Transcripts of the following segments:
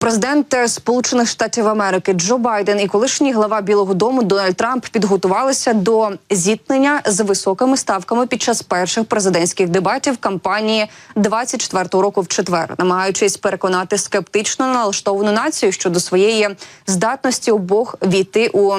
Президент Сполучених Штатів Америки Джо Байден і колишній глава Білого Дому Дональд Трамп підготувалися до зіткнення з високими ставками під час перших президентських дебатів кампанії 24-го року в четвер, намагаючись переконати скептично налаштовану націю щодо своєї здатності обох війти у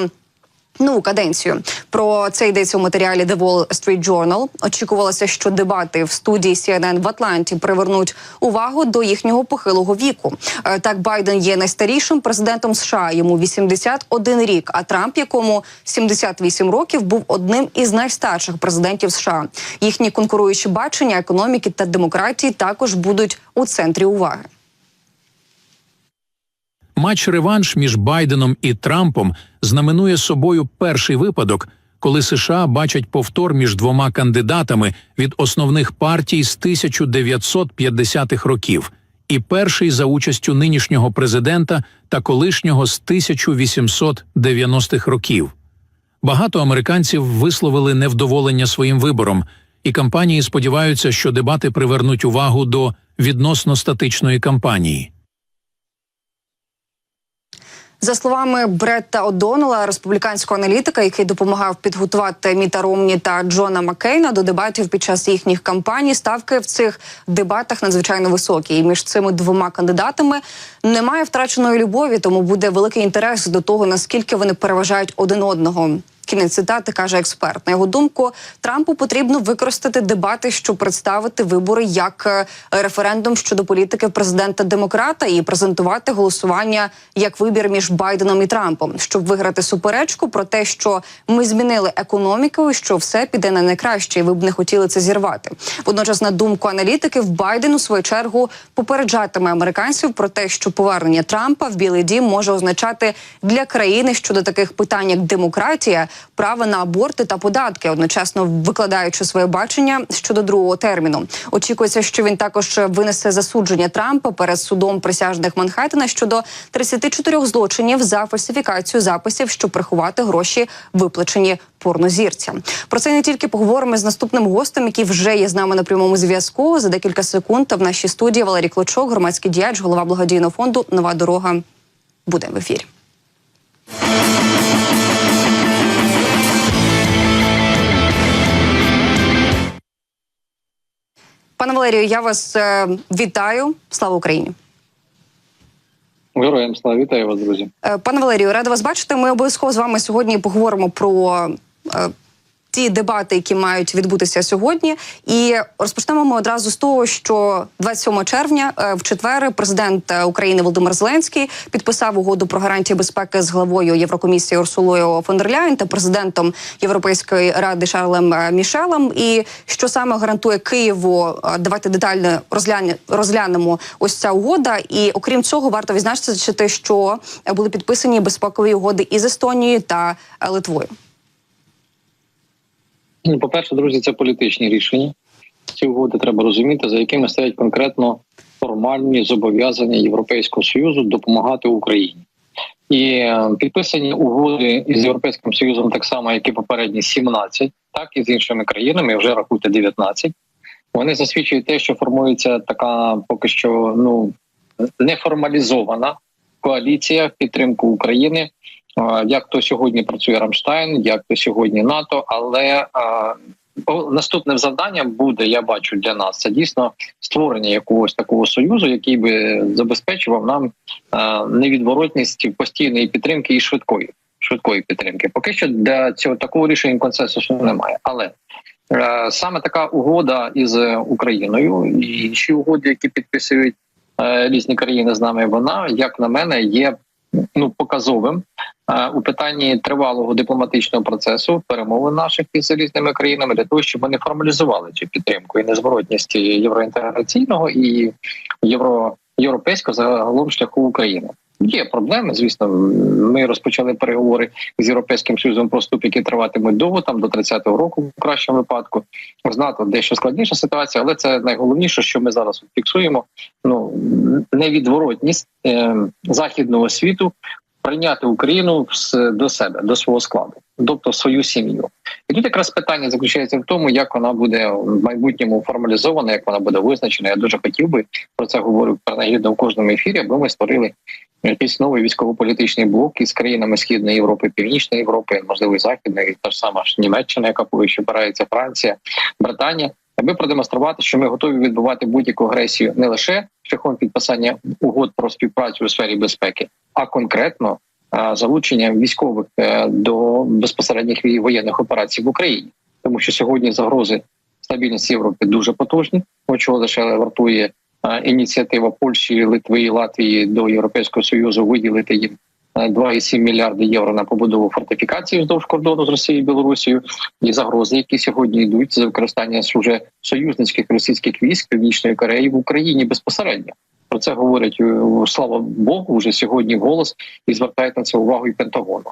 нову каденцію. Про це йдеться у матеріалі The Wall Street Journal. Очікувалося, що дебати в студії CNN в Атланті привернуть увагу до їхнього похилого віку. Е, Так, Байден є найстарішим президентом США. Йому 81 рік. А Трамп, якому 78 років, був одним із найстарших президентів США. Їхні конкуруючі бачення економіки та демократії також будуть у центрі уваги. Матч-реванш між Байденом і Трампом знаменує собою перший випадок, коли США бачать повтор між двома кандидатами від основних партій з 1950-х років, і перший за участю нинішнього президента та колишнього з 1890-х років. Багато американців висловили невдоволення своїм вибором, і кампанії сподіваються, що дебати привернуть увагу до відносно статичної кампанії. За словами Бретта Одонела, республіканського аналітика, який допомагав підготувати Міта Ромні та Джона Маккейна до дебатів під час їхніх кампаній, ставки в цих дебатах надзвичайно високі. І між цими двома кандидатами немає втраченої любові, тому буде великий інтерес до того, наскільки вони переважають один одного. Кінець цитати каже експерт. На його думку, Трампу потрібно використати дебати, щоб представити вибори як е, референдум щодо політики президента демократа і презентувати голосування як вибір між Байденом і Трампом, щоб виграти суперечку про те, що ми змінили економіку, і що все піде на найкраще, і ви б не хотіли це зірвати. Водночас, на думку аналітиків, Байден у свою чергу попереджатиме американців про те, що повернення Трампа в Білий Дім може означати для країни щодо таких питань, як демократія, право на аборти та податки, одночасно викладаючи своє бачення щодо другого терміну. Очікується, що він також винесе засудження Трампа перед судом присяжних Манхеттена щодо 34 злочинів за фальсифікацію записів, щоб приховати гроші, виплачені порнозірцям. Про це не тільки поговоримо з наступним гостем, який вже є з нами на прямому зв'язку. За декілька секунд в нашій студії Валерій Клочок, громадський діяч, голова благодійного фонду Нова дорога буде в ефірі. Пане Валерію, я вас е, вітаю. Слава Україні. Героям слава вітаю вас, друзі. Е, Пане Валерію, рада вас бачити. Ми обов'язково з вами сьогодні поговоримо про е, ті дебати, які мають відбутися сьогодні. І розпочнемо ми одразу з того, що 27 червня, е, в четвер, президент е, України Володимир Зеленський підписав угоду про гарантії безпеки з главою Єврокомісії Урсулою фон дер Ляєн та президентом Європейської ради Шарлем е, Мішелем. І що саме гарантує Києву? Давайте детально розгляне- розглянемо ось ця угода. І окрім цього, варто відзначити, що були підписані безпекові угоди із Естонією та Литвою. Ну, по-перше, друзі, це політичні рішення. Ці угоди треба розуміти, за якими стоять конкретно формальні зобов'язання Європейського союзу допомагати Україні. І е, підписані угоди із Європейським Союзом так само, як і попередні 17, так і з іншими країнами, вже рахуйте 19. Вони засвідчують те, що формується така поки що ну неформалізована коаліція в підтримку України. Як то сьогодні працює Рамштайн, як то сьогодні НАТО, але наступним завданням буде, я бачу для нас це дійсно створення якогось такого союзу, який би забезпечував нам невідворотність постійної підтримки і швидкої швидкої підтримки. Поки що для цього такого рішення консенсусу немає. Але саме така угода із Україною і інші угоди, які підписують е, різні країни з нами, вона як на мене є ну показовим у питанні тривалого дипломатичного процесу перемовин наших із різними країнами для того, щоб вони формалізували цю підтримку і незворотність євроінтеграційного і євро європейського загалом шляху України. Є проблеми, звісно. Ми розпочали переговори з європейським союзом про вступ, які триватимуть довго, там до 30-го року, в кращому випадку. З НАТО дещо складніша ситуація, але це найголовніше, що ми зараз фіксуємо. Ну невідворотність е, західного світу прийняти Україну до себе, до свого складу, тобто свою сім'ю. І тут якраз питання заключається в тому, як вона буде в майбутньому формалізована, як вона буде визначена. Я дуже хотів би про це говорю принагідно в кожному ефірі, аби ми створили якийсь новий військово-політичний блок із країнами Східної Європи, Північної Європи, можливо, Західної, та ж сама ж Німеччина, яка опирається, Франція, Британія, аби продемонструвати, що ми готові відбувати будь-яку агресію не лише шляхом підписання угод про співпрацю у сфері безпеки, а конкретно а, залученням військових е, до безпосередніх воєнних операцій в Україні, тому що сьогодні загрози стабільності Європи дуже потужні. От чого лише вартує ініціатива Польщі, Литви і Латвії до Європейського союзу виділити їм е, 2,7 мільярди євро на побудову фортифікації вздовж кордону з Росією і Білорусією, і загрози, які сьогодні йдуть за використання уже союзницьких російських військ Північної Кореї в Україні безпосередньо. Про це говорять е, слава Богу, вже сьогодні голос і звертають на це увагу і Пентагону.